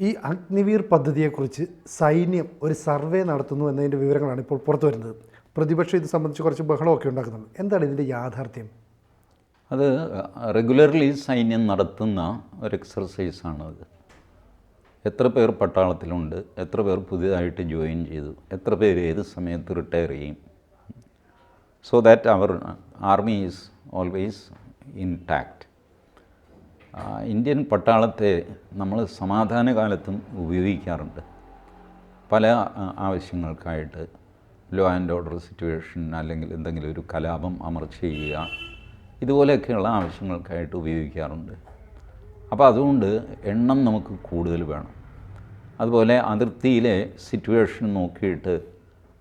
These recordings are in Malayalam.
ഈ അഗ്നിവീർ പദ്ധതിയെക്കുറിച്ച് സൈന്യം ഒരു സർവേ നടത്തുന്നു എന്നതിന്റെ വിവരങ്ങളാണ് ഇപ്പോൾ പുറത്തു വരുന്നത്. പ്രതിപക്ഷം ഇത് സംബന്ധിച്ച് കുറച്ച് ബഹളമൊക്കെ ഉണ്ടാക്കുന്നുണ്ട്. എന്താണ് ഇതിന്റെ യാഥാർത്ഥ്യം? അത് റെഗുലർലി സൈന്യം നടത്തുന്ന ഒരു എക്സർസൈസാണത് എത്ര പേർ പട്ടാളത്തിലുണ്ട് എത്ര പേർ പുതിയതായിട്ട് ജോയിൻ ചെയ്തു എത്ര പേര് ഏത് സമയത്ത് റിട്ടയർ ചെയ്യും. So that our army is always intact Indian പട്ടാളത്തെ നമ്മൾ സമാധാന കാലത്തും ഉപയോഗിക്കാറുണ്ട്. പല ആവശ്യങ്ങൾക്കായിട്ട് ലോ ആൻഡ് ഓർഡർ സിറ്റുവേഷൻ അല്ലെങ്കിൽ എന്തെങ്കിലും ഒരു കലാപം അമർച്ച ചെയ്യുക ഇതുപോലെയൊക്കെയുള്ള ആവശ്യങ്ങൾക്കായിട്ട് ഉപയോഗിക്കാറുണ്ട്. അപ്പോൾ അതുകൊണ്ട് എണ്ണം നമുക്ക് കൂടുതൽ വേണം. അതുപോലെ അതിർത്തിയിലെ സിറ്റുവേഷൻ നോക്കിയിട്ട്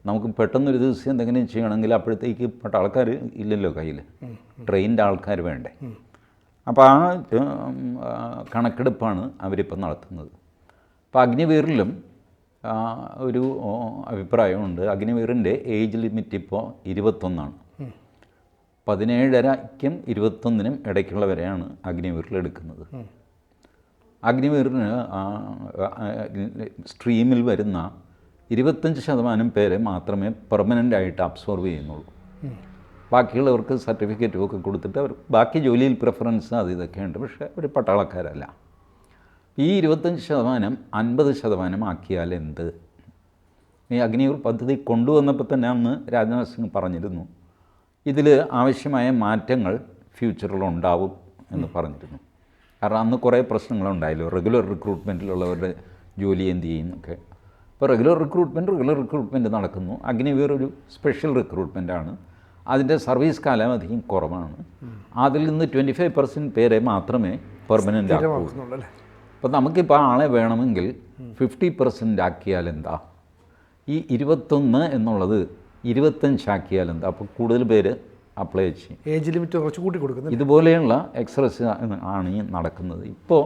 നമുക്ക് പെട്ടെന്നൊരു ദിവസം എന്തെങ്കിലും ചെയ്യണമെങ്കിൽ അപ്പോഴത്തേക്ക് പട്ടാൾക്കാർ ഇല്ലല്ലോ കയ്യിൽ. ട്രെയിൻഡ് ആൾക്കാർ വേണ്ടേ? അപ്പോൾ ആ കണക്കെടുപ്പാണ് അവരിപ്പോൾ നടത്തുന്നത്. അപ്പോൾ അഗ്നിവീറിലും ഒരു അഭിപ്രായമുണ്ട്. അഗ്നിവീറിന്റെ ഏജ് ലിമിറ്റ് ഇപ്പോൾ ഇരുപത്തൊന്നാണ്. പതിനേഴരയ്ക്കും ഇരുപത്തൊന്നിനും ഇടയ്ക്കുള്ളവരെയാണ് അഗ്നിവീറിൽ എടുക്കുന്നത്. അഗ്നിവീറിന് സ്ട്രീമിൽ വരുന്ന ഇരുപത്തഞ്ച് ശതമാനം പേരെ മാത്രമേ പെർമനന്റ് ആയിട്ട് അബ്സോർവ് ചെയ്യുന്നുള്ളൂ ബാക്കിയുള്ളവർക്ക് സർട്ടിഫിക്കറ്റും ഒക്കെ കൊടുത്തിട്ട് അവർ ബാക്കി ജോലിയിൽ പ്രിഫറൻസ് അത് ഇതൊക്കെ ഉണ്ട് പക്ഷേ ഒരു പട്ടാളക്കാരല്ല. ഈ ഇരുപത്തഞ്ച് ശതമാനം അൻപത് ശതമാനം ആക്കിയാൽ എന്ത്? ഈ അഗ്നിയൂർ പദ്ധതി കൊണ്ടുവന്നപ്പോൾ തന്നെ അന്ന് രാജ്നാഥ് സിംഗ് പറഞ്ഞിരുന്നു ഇതിൽ ആവശ്യമായ മാറ്റങ്ങൾ ഫ്യൂച്ചറിൽ ഉണ്ടാവും എന്ന് പറഞ്ഞിരുന്നു. കാരണം അന്ന് കുറേ പ്രശ്നങ്ങളുണ്ടായല്ലോ റെഗുലർ റിക്രൂട്ട്മെന്റിലുള്ളവരുടെ ജോലി എന്ത് ചെയ്യുന്നൊക്കെ ഇപ്പോൾ റെഗുലർ റിക്രൂട്ട്മെന്റ് റെഗുലർ റിക്രൂട്ട്മെന്റ് നടക്കുന്നു. അഗ്നിവീർ ഒരു സ്പെഷ്യൽ റിക്രൂട്ട്മെന്റാണ് അതിന്റെ സർവീസ് കാലം അധികം കുറവാണ്. അതിൽ നിന്ന് ട്വന്റി ഫൈവ് പെർസെന്റ് പേരെ മാത്രമേ പെർമനന്റ് അപ്പോൾ നമുക്കിപ്പോൾ ആളെ വേണമെങ്കിൽ ഫിഫ്റ്റി പെർസെന്റ് ആക്കിയാൽ എന്താ? ഈ ഇരുപത്തൊന്ന് എന്നുള്ളത് ഇരുപത്തഞ്ച് ആക്കിയാൽ എന്താ? അപ്പോൾ കൂടുതൽ പേര് അപ്ലൈ ചെയ്യും. ഏജ് ലിമിറ്റ് കുറച്ച് കൂട്ടി കൊടുക്കുന്നത് ഇതുപോലെയുള്ള എക്സസൈസ് ആണ് നടക്കുന്നത്. ഇപ്പോൾ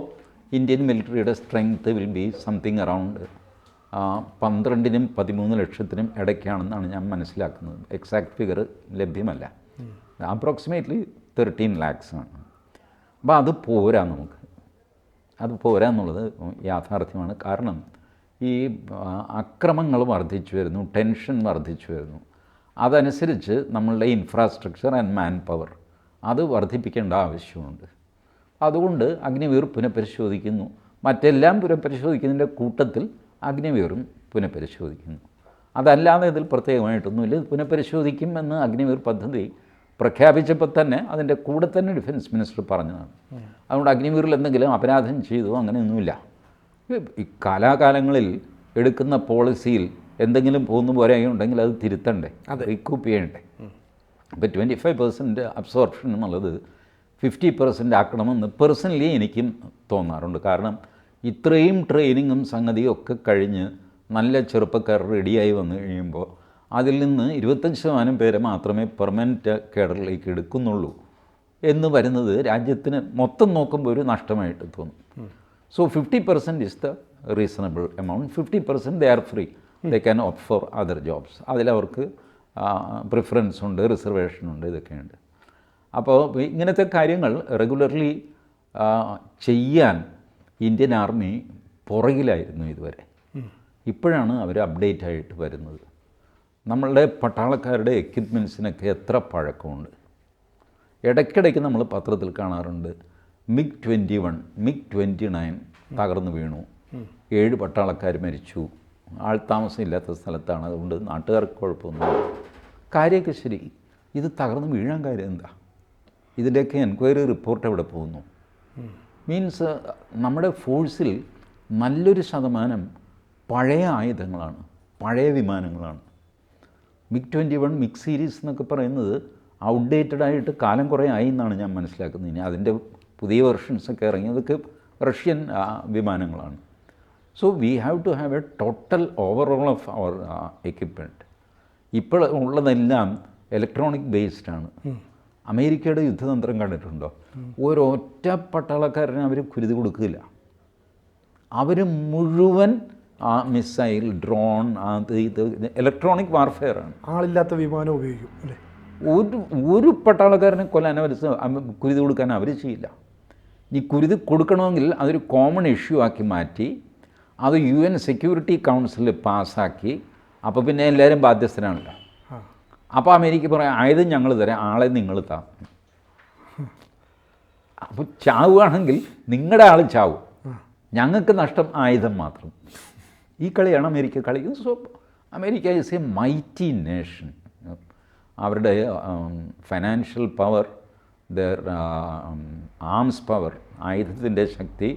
Indian മിലിറ്ററിയുടെ strength will be something around പന്ത്രണ്ടിനും പതിമൂന്ന് ലക്ഷത്തിനും ഇടയ്ക്കാണെന്നാണ് ഞാൻ മനസ്സിലാക്കുന്നത്. എക്സാക്ട് ഫിഗർ ലഭ്യമല്ല. അപ്രോക്സിമേറ്റ്ലി തേർട്ടീൻ ലാക്സ് ആണ്. അപ്പോൾ അത് പോരാ നമുക്ക്. അത് പോരാ എന്നുള്ളത് യാഥാർത്ഥ്യമാണ്. കാരണം ഈ അക്രമങ്ങൾ വർദ്ധിച്ചു വരുന്നു ടെൻഷൻ വർദ്ധിച്ചു വരുന്നു. അതനുസരിച്ച് നമ്മളുടെ ഇൻഫ്രാസ്ട്രക്ചർ ആൻഡ് മാൻ പവർ അത് വർദ്ധിപ്പിക്കേണ്ട ആവശ്യമുണ്ട്. അതുകൊണ്ട് അഗ്നിവീർ പുനഃപരിശോധിക്കുന്നു. മറ്റെല്ലാം പുനഃപരിശോധിക്കുന്നതിന്റെ കൂട്ടത്തിൽ അഗ്നിവീറും പുനഃപരിശോധിക്കുന്നു. അതല്ലാതെ ഇതിൽ പ്രത്യേകമായിട്ടൊന്നുമില്ല. ഇത് പുനഃപരിശോധിക്കും എന്ന് അഗ്നിവീർ പദ്ധതി പ്രഖ്യാപിച്ചപ്പോൾ തന്നെ അതിന്റെ കൂടെ തന്നെ ഡിഫൻസ് മിനിസ്റ്റർ പറഞ്ഞതാണ്. അതുകൊണ്ട് അഗ്നിവീറിൽ എന്തെങ്കിലും അപരാധം ചെയ്തോ അങ്ങനെയൊന്നുമില്ല. ഈ- കാലാകാലങ്ങളിൽ എടുക്കുന്ന പോളിസിയിൽ എന്തെങ്കിലും പോകുന്ന പോലെ പോരായുണ്ടെങ്കിൽ അത് തിരുത്തണ്ടേ? റിക്കൂപ്പ് ചെയ്യണ്ടേ? അപ്പോൾ ട്വന്റി ഫൈവ് പെർസെന്റ് അബ്സോർപ്ഷൻ എന്നുള്ളത് ഫിഫ്റ്റി പെർസെന്റ് ആക്കണമെന്ന് പേഴ്സണലി എനിക്കും തോന്നാറുണ്ട്. കാരണം ഇത്രയും ട്രെയിനിങ്ങും സംഗതിയും ഒക്കെ കഴിഞ്ഞ് നല്ല ചെറുപ്പക്കാർ റെഡിയായി വന്നു കഴിയുമ്പോൾ അതിൽ നിന്ന് ഇരുപത്തഞ്ച് ശതമാനം പേരെ മാത്രമേ പെർമനന്റ് കേഡറിലേക്ക് എടുക്കുന്നുള്ളൂ എന്ന് വരുന്നത് രാജ്യത്തിന് മൊത്തം നോക്കുമ്പോൾ ഒരു നഷ്ടമായിട്ട് തോന്നും. So fifty percent is the reasonable amount fifty percent they are free they can opt for other jobs അതിലവർക്ക് preference ഉണ്ട് റിസർവേഷൻ ഉണ്ട് ഇതൊക്കെയുണ്ട്. അപ്പോൾ ഇങ്ങനത്തെ കാര്യങ്ങൾ റെഗുലർലി ചെയ്യാൻ ഇന്ത്യൻ ആർമി പുറകിലായിരുന്നു ഇതുവരെ. ഇപ്പോഴാണ് അവർ അപ്ഡേറ്റ് ആയിട്ട് വരുന്നത്. നമ്മളുടെ പട്ടാളക്കാരുടെ എക്യുപ്മെൻസിനൊക്കെ എത്ര പഴക്കമുണ്ട്. ഇടയ്ക്കിടയ്ക്ക് നമ്മൾ പത്രത്തിൽ കാണാറുണ്ട് MiG twenty one MiG twenty nine തകർന്നു വീണു. ഏഴ് പട്ടാളക്കാർ മരിച്ചു. ആൾ താമസമില്ലാത്ത സ്ഥലത്താണ്. അതുകൊണ്ട് നാട്ടുകാർക്ക് കുഴപ്പമൊന്നുമില്ല. കാര്യമൊക്കെ ശരി. ഇത് തകർന്നു വീഴാൻ കാര്യം എന്താ? ഇതിന്റെയൊക്കെ എൻക്വയറി റിപ്പോർട്ട് എവിടെ പോകുന്നു? മീൻസ് നമ്മുടെ ഫോഴ്സിൽ നല്ലൊരു ശതമാനം പഴയ ആയുധങ്ങളാണ് പഴയ വിമാനങ്ങളാണ്. MiG twenty one MiG series എന്നൊക്കെ പറയുന്നത് ഔട്ട്ഡേറ്റഡ് ആയിട്ട് കാലം കുറേ ആയി എന്നാണ് ഞാൻ മനസ്സിലാക്കുന്നത്. ഇനി അതിന്റെ പുതിയ വെർഷൻസൊക്കെ ഇറങ്ങിയതൊക്കെ റഷ്യൻ വിമാനങ്ങളാണ്. So we have to have a total overall of our equipment ഇപ്പോൾ ഉള്ളതെല്ലാം ഇലക്ട്രോണിക് ബേസ്ഡ് ആണ്. അമേരിക്കയുടെ യുദ്ധതന്ത്രം കണ്ടിട്ടുണ്ടോ? ഒരൊറ്റ പട്ടാളക്കാരന് അവർ കുരുതി കൊടുക്കില്ല അവർ മുഴുവൻ ആ മിസൈൽ ഡ്രോൺ അത് ഇത് ഇലക്ട്രോണിക് വാർഫെയർ ആണ്. ആളില്ലാത്ത വിമാനം ഉപയോഗിക്കും അല്ലേ? ഒരു ഒരു പട്ടാളക്കാരനെ കൊല്ലാൻ അവർ കുരുതി കൊടുക്കാൻ അവർ ചെയ്യില്ല. ഈ കുരുതി കൊടുക്കണമെങ്കിൽ അതൊരു കോമൺ ഇഷ്യൂ ആക്കി മാറ്റി അത് യു എൻ സെക്യൂരിറ്റി കൗൺസിൽ പാസ്സാക്കി അപ്പോൾ പിന്നെ എല്ലാവരും ബാധ്യസ്ഥരാണല്ലോ. അപ്പോൾ അമേരിക്ക പറയാം ആയുധം ഞങ്ങൾ തരാം ആളെ നിങ്ങൾ താ. അപ്പോൾ ചാവുകയാണെങ്കിൽ നിങ്ങളുടെ ആൾ ചാവും. ഞങ്ങൾക്ക് നഷ്ടം ആയുധം മാത്രം. ഈ കളിയാണ് അമേരിക്ക കളി. So America is a mighty nation അവരുടെ financial power their arms power ആയുധത്തിന്റെ ശക്തി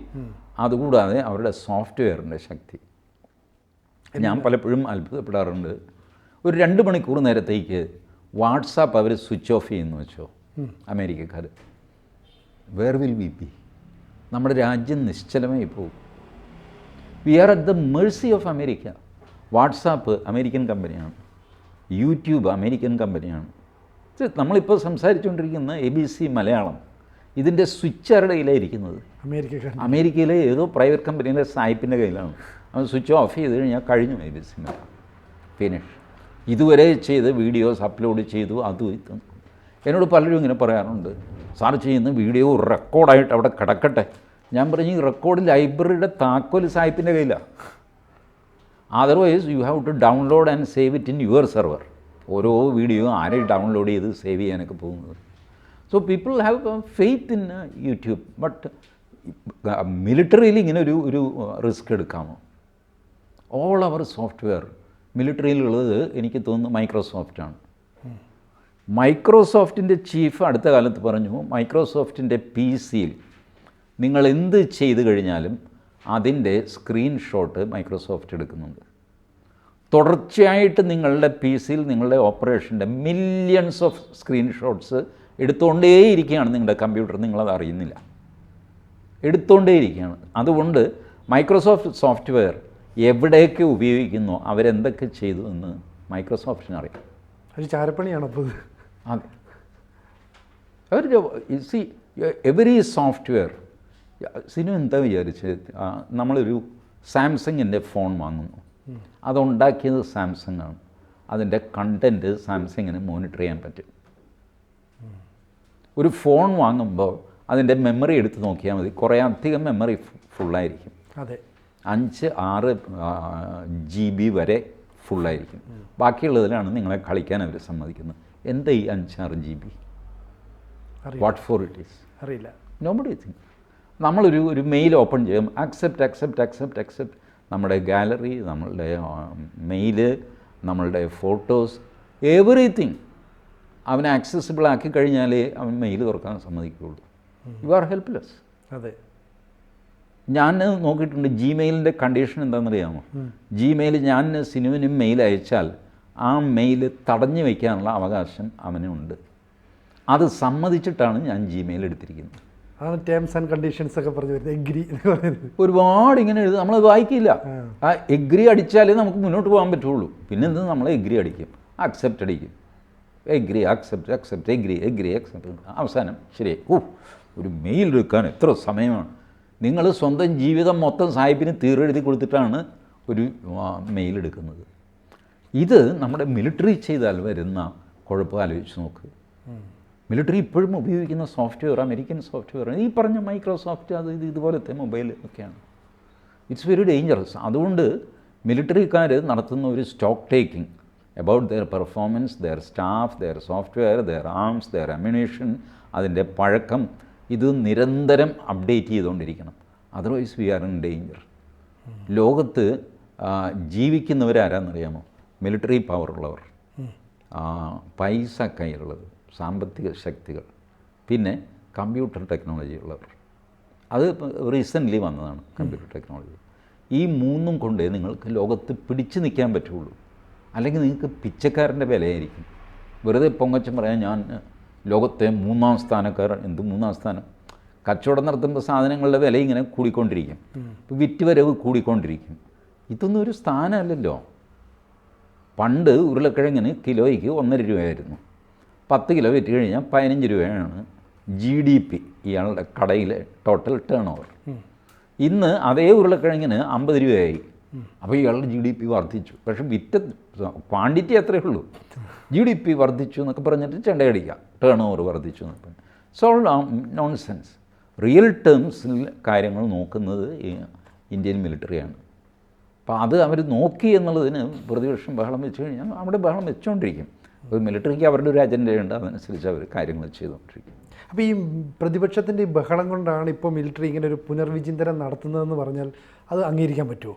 അതുകൂടാതെ അവരുടെ സോഫ്റ്റ്വെയറിന്റെ ശക്തി. ഞാൻ പലപ്പോഴും അത്ഭുതപ്പെടാറുണ്ട്. ഒരു രണ്ട് മണിക്കൂർ നേരത്തേക്ക് വാട്സാപ്പ് അവർ സ്വിച്ച് ഓഫ് ചെയ്യുന്നു വെച്ചോ? അമേരിക്കക്കാർ വേർ വിൽ വി ബി നമ്മുടെ രാജ്യം നിശ്ചലമായി പോകും. We are at the mercy of America WhatsApp American കമ്പനിയാണ് യൂട്യൂബ് അമേരിക്കൻ കമ്പനിയാണ് നമ്മളിപ്പോൾ സംസാരിച്ചുകൊണ്ടിരിക്കുന്ന എ ബി സി മലയാളം. ഇതിന്റെ സ്വിച്ച് ആരുടെ കയ്യിലായിരിക്കുന്നത്? അമേരിക്ക അമേരിക്കയിലെ ഏതോ പ്രൈവറ്റ് കമ്പനിയിലെ സായിപ്പിന്റെ കയ്യിലാണ്. അവൻ സ്വിച്ച് ഓഫ് ചെയ്ത് കഴിഞ്ഞാൽ കഴിഞ്ഞു A B C Malayalam. Finish ഇതുവരെ ചെയ്ത് വീഡിയോസ് അപ്ലോഡ് ചെയ്തു അതും ഇതും. എന്നോട് പലരും ഇങ്ങനെ പറയാറുണ്ട് സാർ ചെയ്യുന്ന വീഡിയോ റെക്കോർഡായിട്ട് അവിടെ കിടക്കട്ടെ. ഞാൻ പറഞ്ഞു ഈ റെക്കോർഡ് ലൈബ്രറിയുടെ താക്കോൽ സാഹിബിന്റെ കയ്യിലാണ് otherwise you have to download and save it in your server ഓരോ വീഡിയോ ആരെ ഡൗൺലോഡ് ചെയ്ത് സേവ് ചെയ്യാനൊക്കെ പോകുന്നത്. So people have faith in YouTube but മിലിറ്ററിയിൽ ഇങ്ങനെ ഒരു ഒരു റിസ്ക് എടുക്കാമോ ഓൾ അവർ സോഫ്റ്റ്വെയർ മിലിറ്ററിയിലുള്ളത് എനിക്ക് തോന്നുന്നു മൈക്രോസോഫ്റ്റാണ് മൈക്രോസോഫ്റ്റിന്റെ ചീഫ് അടുത്ത കാലത്ത് പറഞ്ഞു മൈക്രോസോഫ്റ്റിന്റെ പി സിയിൽ നിങ്ങൾ എന്ത് ചെയ്തു കഴിഞ്ഞാലും അതിന്റെ സ്ക്രീൻഷോട്ട് മൈക്രോസോഫ്റ്റ് എടുക്കുന്നുണ്ട്. തുടർച്ചയായിട്ട് നിങ്ങളുടെ പി സിയിൽ നിങ്ങളുടെ ഓപ്പറേഷന്റെ മില്യൺസ് ഓഫ് സ്ക്രീൻഷോട്ട്സ് എടുത്തുകൊണ്ടേയിരിക്കുകയാണ് നിങ്ങളുടെ കമ്പ്യൂട്ടർ നിങ്ങളത് അറിയുന്നില്ല. എടുത്തുകൊണ്ടേയിരിക്കുകയാണ്. അതുകൊണ്ട് മൈക്രോസോഫ്റ്റ് സോഫ്റ്റ്വെയർ എവിടെയൊക്കെ ഉപയോഗിക്കുന്നു അവരെന്തൊക്കെ ചെയ്തു എന്ന് മൈക്രോസോഫ്റ്റിന് അത് ചാരപ്പണിയാണ് അപ്പോൾ അതെ? അവർ സി എവറി സോഫ്റ്റ്വെയർ സിനു എന്താ വിചാരിച്ച്? നമ്മളൊരു സാംസങ്ങിന്റെ ഫോൺ വാങ്ങുന്നു. അതുണ്ടാക്കിയത് സാംസങ് ആണ് അതിന്റെ കണ്ടന്റ് സാംസങ്ങിന് മോണിറ്റർ ചെയ്യാൻ പറ്റും. ഒരു ഫോൺ വാങ്ങുമ്പോൾ അതിന്റെ മെമ്മറി എടുത്ത് നോക്കിയാൽ മതി. കുറേ അധികം മെമ്മറി ഫുള്ളായിരിക്കും അതെ. അഞ്ച് ആറ് ജി ബി വരെ ഫുള്ളായിരിക്കും ബാക്കിയുള്ളതിലാണ് നിങ്ങളെ കളിക്കാൻ അവർ സമ്മതിക്കുന്നത്. എന്താ ഈ അഞ്ചാറ് G B what for it is അറിയില്ല. നോബഡി തിങ്ക് നമ്മളൊരു ഒരു മെയിൽ ഓപ്പൺ ചെയ്യും. അക്സെപ്റ്റ് അക്സെപ്റ്റ് അക്സെപ്റ്റ് അക്സെപ്റ്റ് നമ്മുടെ ഗാലറി നമ്മളുടെ മെയിൽ നമ്മളുടെ ഫോട്ടോസ് എവറിത്തിങ് അവനെ ആക്സസിബിൾ ആക്കി കഴിഞ്ഞാലേ അവൻ മെയിൽ തുറക്കാൻ സമ്മതിക്കുകയുള്ളൂ. യു ആർ ഹെൽപ്ലെസ് അതെ. ഞാൻ നോക്കിയിട്ടുണ്ട്. ജിമെയിലിന്റെ കണ്ടീഷൻ എന്താണെന്നറിയാമോ? ജിമെയിൽ ഞാൻ സിനുവിനും മെയിൽ അയച്ചാൽ ആ മെയിൽ തടഞ്ഞു വയ്ക്കാനുള്ള അവകാശം അവനുണ്ട്. അത് സമ്മതിച്ചിട്ടാണ് ഞാൻ ജിമെയിൽ എടുത്തിരിക്കുന്നത്. അതാണ് ടേംസ് ആൻഡ് കണ്ടീഷൻസ് ഒക്കെ പറഞ്ഞു വരുന്നത്. എഗ്രി ഒരുപാട് ഇങ്ങനെ എഴുതും നമ്മളത് വായിക്കില്ല. ആ. എഗ്രി അടിച്ചാലേ നമുക്ക് മുന്നോട്ട് പോകാൻ പറ്റുള്ളൂ. പിന്നെ എന്ത് നമ്മൾ എഗ്രി അടിക്കും. അക്സെപ്റ്റ് അടിക്കും. Agree accept accept agree agree accept അവസാനം ശരി ഓ ഒരു മെയിൽ എടുക്കാൻ എത്ര സമയമാണ്. നിങ്ങൾ സ്വന്തം ജീവിതം മൊത്തം സാഹിബിന് തീരെഴുതി കൊടുത്തിട്ടാണ് ഒരു മെയിൽ എടുക്കുന്നത്. ഇത് നമ്മുടെ മിലിറ്ററി ചെയ്താൽ വരുന്ന കുഴപ്പം ആലോചിച്ച് നോക്ക്. മിലിറ്ററി ഇപ്പോഴും ഉപയോഗിക്കുന്ന സോഫ്റ്റ്വെയർ അമേരിക്കൻ സോഫ്റ്റ്വെയർ ഈ പറഞ്ഞ മൈക്രോസോഫ്റ്റ് അത് ഇത് ഇതുപോലത്തെ മൊബൈൽ ഒക്കെയാണ്. ഇറ്റ്സ് വെരി ഡേഞ്ചറസ് അതുകൊണ്ട് മിലിറ്ററിക്കാർ നടത്തുന്ന ഒരു stock taking about their performance their staff their software their arms their ammunition അതിന്റെ പഴക്കം ഇത് നിരന്തരം അപ്ഡേറ്റ് ചെയ്തുകൊണ്ടിരിക്കണം. Otherwise we are in danger ലോകത്ത് ജീവിക്കുന്നവരാരാന്നറിയാമോ? മിലിറ്ററി പവറുള്ളവർ പൈസ കയ്യിലുള്ളത് സാമ്പത്തിക ശക്തികൾ. പിന്നെ കമ്പ്യൂട്ടർ ടെക്നോളജി ഉള്ളവർ. അത് റീസെന്റ്ലി വന്നതാണ് കമ്പ്യൂട്ടർ ടെക്നോളജി ഈ മൂന്നും കൊണ്ടേ നിങ്ങൾക്ക് ലോകത്ത് പിടിച്ചു നിൽക്കാൻ പറ്റുള്ളൂ. അല്ലെങ്കിൽ നിങ്ങൾക്ക് പിച്ചക്കാരന്റെ വിലയായിരിക്കും. വെറുതെ പൊങ്ങച്ചം പറയാൻ ഞാൻ ലോകത്തെ മൂന്നാം സ്ഥാനക്കാരൻ എന്ത് മൂന്നാം സ്ഥാനം? കച്ചവടം നടത്തുമ്പോൾ സാധനങ്ങളുടെ വില ഇങ്ങനെ കൂടിക്കൊണ്ടിരിക്കും. ഇപ്പോൾ വിറ്റ് വരവ് കൂടിക്കൊണ്ടിരിക്കും. ഇതൊന്നും ഒരു സ്ഥാനമല്ലല്ലോ. പണ്ട് ഉരുളക്കിഴങ്ങിന് കിലോയ്ക്ക് ഒന്നര രൂപയായിരുന്നു. പത്ത് കിലോ വിറ്റ് കഴിഞ്ഞാൽ പതിനഞ്ച് രൂപയാണ് ജി ഡി പി ഇയാളുടെ കടയിലെ ടോട്ടൽ ടേൺ ഓവർ ഇന്ന് അതേ ഉരുളക്കിഴങ്ങിന് അമ്പത് രൂപയായി. അപ്പോൾ ഇയാളുടെ ജി ഡി പി വർദ്ധിച്ചു. പക്ഷെ വിറ്റ ക്വാണ്ടിറ്റി അത്രയേ ഉള്ളൂ. ജി ഡി പി വർദ്ധിച്ചു എന്നൊക്കെ പറഞ്ഞിട്ട് ചെണ്ടയടിക്കാം. ടേൺ ഓവർ വർദ്ധിച്ചു എന്നൊക്കെ സോൾ സോ നോൺ സെൻസ് റിയൽ ടേംസിൽ കാര്യങ്ങൾ നോക്കുന്നത് ഇന്ത്യൻ മിലിറ്ററിയാണ് അപ്പോൾ അത് അവർ നോക്കി എന്നുള്ളതിന് പ്രതിപക്ഷം ബഹളം വെച്ച് കഴിഞ്ഞാൽ അവിടെ ബഹളം വെച്ചുകൊണ്ടിരിക്കും ഒരു മിലിറ്ററിക്ക് അവരുടെ ഒരു അജണ്ടയുണ്ട് അതനുസരിച്ച് അവർ കാര്യങ്ങൾ ചെയ്തുകൊണ്ടിരിക്കും അപ്പോൾ ഈ പ്രതിപക്ഷത്തിന്റെ ഈ ബഹളം കൊണ്ടാണ് ഇപ്പോൾ മിലിറ്ററി ഇങ്ങനെ ഒരു പുനർവിചിന്തനം നടത്തുന്നതെന്ന് പറഞ്ഞാൽ അത് അംഗീകരിക്കാൻ പറ്റുമോ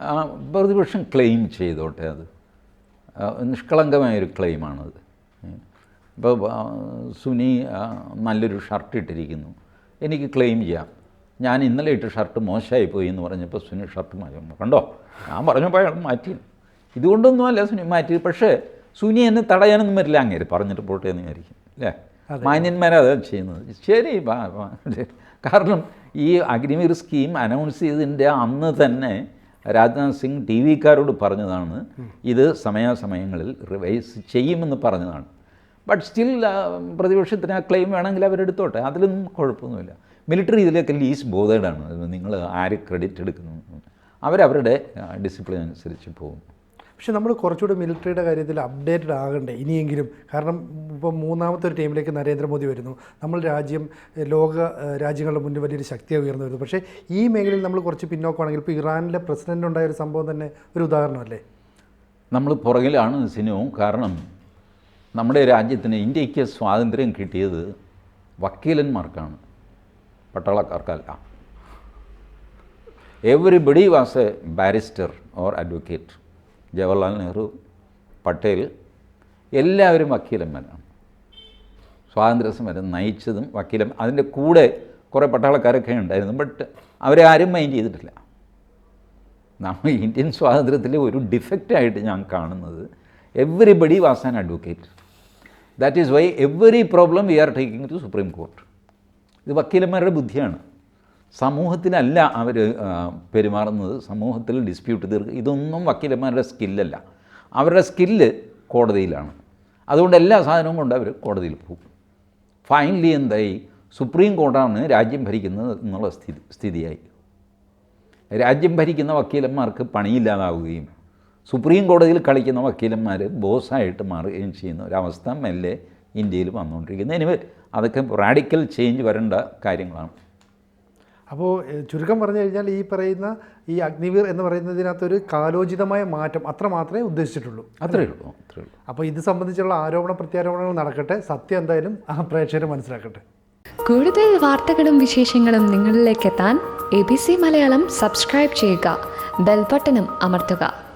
ആ, പ്രതിപക്ഷം ക്ലെയിം ചെയ്തോട്ടെ അത്. നിഷ്കളങ്കമായൊരു ക്ലെയിമാണത് ഇപ്പോൾ സുനി നല്ലൊരു ഷർട്ട് ഇട്ടിരിക്കുന്നു. എനിക്ക് ക്ലെയിം ചെയ്യാം. ഞാൻ ഇന്നലെ ഇട്ട ഷർട്ട് മോശമായി പോയി എന്ന് പറഞ്ഞപ്പോൾ സുനി ഷർട്ട് മാറ്റി. കണ്ടോ? ഞാൻ പറഞ്ഞപ്പോൾ അയാൾ മാറ്റി. ഇതുകൊണ്ടൊന്നുമല്ല സുനി മാറ്റി. പക്ഷേ സുനി എന്നെ തടയാനൊന്നും വരില്ല അങ്ങേര് പറഞ്ഞിട്ട് പോട്ടെ എന്ന് വിചാരിക്കും. അല്ലേ? മാന്യന്മാരത് ചെയ്യുന്നത്. ശരി. കാരണം ഈ അഗ്നിവീർ സ്കീം അനൗൺസ് ചെയ്തതിന്റെ അന്ന് തന്നെ രാജ്നാഥ് സിംഗ് ടി വിക്കാരോട് പറഞ്ഞതാണ് ഇത് സമയാസമയങ്ങളിൽ റിവൈസ് ചെയ്യുമെന്ന് പറഞ്ഞതാണ്. ബട്ട് സ്റ്റിൽ പ്രതിപക്ഷത്തിന് ആ ക്ലെയിം വേണമെങ്കിൽ അവരെടുത്തോട്ടെ. അതിലൊന്നും കുഴപ്പമൊന്നുമില്ല. മിലിറ്ററി ഇതിലൊക്കെ ലീസ് ബോധേഡാണ് നിങ്ങൾ ആര് ക്രെഡിറ്റ് എടുക്കുന്നു? അവരവരുടെ ഡിസിപ്ലിൻ അനുസരിച്ച് പോകും. പക്ഷെ നമ്മൾ കുറച്ചുകൂടി മിലിറ്ററിയുടെ കാര്യത്തിൽ അപ്ഡേറ്റഡ് ആകണ്ടേ ഇനിയെങ്കിലും. കാരണം ഇപ്പം മൂന്നാമത്തെ ഒരു ടീമിലേക്ക് നരേന്ദ്രമോദി വരുന്നു. നമ്മൾ രാജ്യം ലോക രാജ്യങ്ങളുടെ മുന്നിൽ വലിയൊരു ശക്തിയായി ഉയർന്നു വരുന്നു. പക്ഷേ ഈ മേഖലയിൽ നമ്മൾ കുറച്ച് പിന്നോക്കമാണെങ്കിൽ ഇപ്പോൾ ഇറാനിലെ പ്രസിഡന്റ് ഉണ്ടായ ഒരു സംഭവം തന്നെ ഒരു ഉദാഹരണമല്ലേ? നമ്മൾ പുറകിലാണ് സിനിമവും കാരണം നമ്മുടെ രാജ്യത്തിന് ഇന്ത്യയ്ക്ക് സ്വാതന്ത്ര്യം കിട്ടിയത് വക്കീലന്മാർക്കാണ്. പട്ടാളക്കാർക്കല്ല. Everybody was a barrister or advocate Jawaharlal Nehru Patel എല്ലാവരും വക്കീലന്മാരാണ്. സ്വാതന്ത്ര്യ സമരം നയിച്ചതും വക്കീലം അതിന്റെ കൂടെ കുറേ പട്ടാളക്കാരൊക്കെ ഉണ്ടായിരുന്നു ബട്ട് അവരെ ആരും മൈൻഡ് ചെയ്തിട്ടില്ല. നമ്മൾ ഇന്ത്യൻ സ്വാതന്ത്ര്യത്തിൽ ഒരു ഡിഫക്റ്റായിട്ട് ഞാൻ കാണുന്നത് everybody was an advocate that is why every problem we are taking to supreme court ഇത് വക്കീലന്മാരുടെ ബുദ്ധിയാണ്. സമൂഹത്തിലല്ല അവർ പെരുമാറുന്നത്. സമൂഹത്തിൽ ഡിസ്പ്യൂട്ട് തീർക്കുക ഇതൊന്നും വക്കീലന്മാരുടെ സ്കില്ലല്ല അവരുടെ സ്കില്ല് കോടതിയിലാണ്. അതുകൊണ്ട് എല്ലാ സാധനവും കൊണ്ട് അവർ കോടതിയിൽ പോകും. ഫൈനലി എന്തായി? സുപ്രീം കോർട്ടാണ് രാജ്യം ഭരിക്കുന്നത് എന്നുള്ള സ്ഥിതി സ്ഥിതിയായി. രാജ്യം ഭരിക്കുന്ന വക്കീലന്മാർക്ക് പണിയില്ലാതാവുകയും സുപ്രീം കോടതിയിൽ കളിക്കുന്ന വക്കീലന്മാർ ബോസായിട്ട് മാറുകയും ചെയ്യുന്ന ഒരവസ്ഥ മെല്ലെ ഇന്ത്യയിൽ വന്നുകൊണ്ടിരിക്കുന്നത് എനിവേ അതൊക്കെ റാഡിക്കൽ ചേഞ്ച് വരേണ്ട കാര്യങ്ങളാണ്. അപ്പോൾ ചുരുക്കം പറഞ്ഞു കഴിഞ്ഞാൽ ഈ പറയുന്ന ഈ അഗ്നിവീർ എന്ന് പറയുന്നതിനകത്തൊരു കാലോചിതമായ മാറ്റം അത്ര മാത്രമേ ഉദ്ദേശിച്ചിട്ടുള്ളൂ. അത്രേ ഉള്ളൂ അത്രേ ഉള്ളൂ. അപ്പോൾ ഇത് സംബന്ധിച്ചുള്ള ആരോപണ പ്രത്യാരോപണങ്ങൾ നടക്കട്ടെ. സത്യം എന്തായാലും ആ പ്രേക്ഷകർ മനസ്സിലാക്കട്ടെ. കൂടുതൽ വാർത്തകളും വിശേഷങ്ങളും നിങ്ങളിലേക്ക് എത്താൻ A B C Malayalam subscribe ചെയ്യുക. ബെൽബട്ടനും അമർത്തുക.